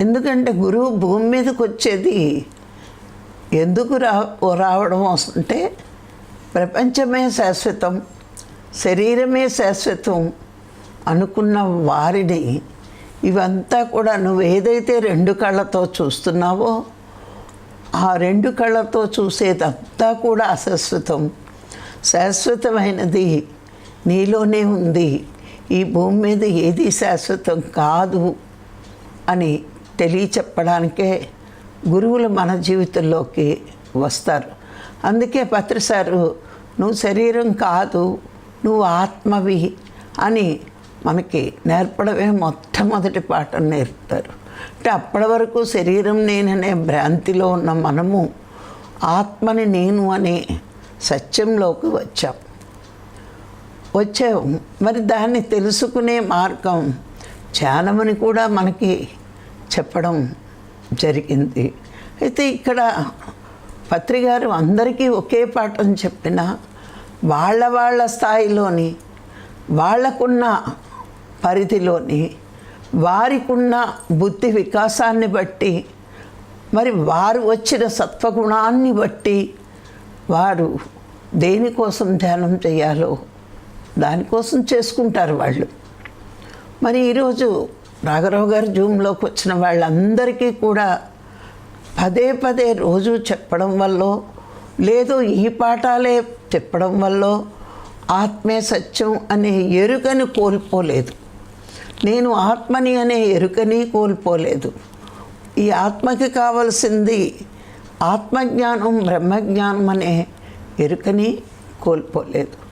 ఎందుకంటే గురువు భూమి మీదకి వచ్చేది ఎందుకు రా రావడం అంటే ప్రపంచమే శాశ్వతం శరీరమే శాశ్వతం అనుకున్న వారిని ఇవంతా కూడా నువ్వు ఏదైతే రెండు కళ్ళతో చూస్తున్నావో ఆ రెండు కళ్ళతో చూసేదంతా కూడా అశాశ్వతం. శాశ్వతమైనది నీలోనే ఉంది. ఈ భూమి మీద ఏది శాశ్వతం కాదు అని తెలియచెప్పడానికే గురువులు మన జీవితంలోకి వస్తారు. అందుకే పత్రిసారు నువ్వు శరీరం కాదు నువ్వు ఆత్మవి అని మనకి నేర్పడమే మొట్టమొదటి పాఠం నేర్పుతారు. అంటే అప్పటి వరకు శరీరం నేననే భ్రాంతిలో ఉన్న మనము ఆత్మని నేను అనే సత్యంలోకి వచ్చాం. వచ్చాం. మరి దాన్ని తెలుసుకునే మార్గం ధ్యానమని కూడా మనకి చెప్పడం జరిగింది. అయితే ఇక్కడ పత్రికారు అందరికీ ఒకే పాఠం చెప్పిన వాళ్ళ వాళ్ళ స్థాయిలోని వాళ్ళకున్న పరిధిలోని వారికున్న బుద్ధి వికాసాన్ని బట్టి మరి వారు వచ్చిన సత్వగుణాన్ని బట్టి వారు దేనికోసం ధ్యానం చేయాలో దానికోసం చేసుకుంటారు వాళ్ళు. మరి ఈరోజు రాఘరావు గారు జూమ్లోకి వచ్చిన వాళ్ళందరికీ కూడా పదే పదే రోజు చెప్పడం వల్ల లేదు ఈ పాఠాలే చెప్పడం వల్ల ఆత్మే సత్యం అనే ఎరుకని కోల్పోలేదు. నేను ఆత్మని అనే ఎరుకని కోల్పోలేదు. ఈ ఆత్మకి కావలసింది ఆత్మజ్ఞానం బ్రహ్మజ్ఞానం అనే ఎరుకని కోల్పోలేదు.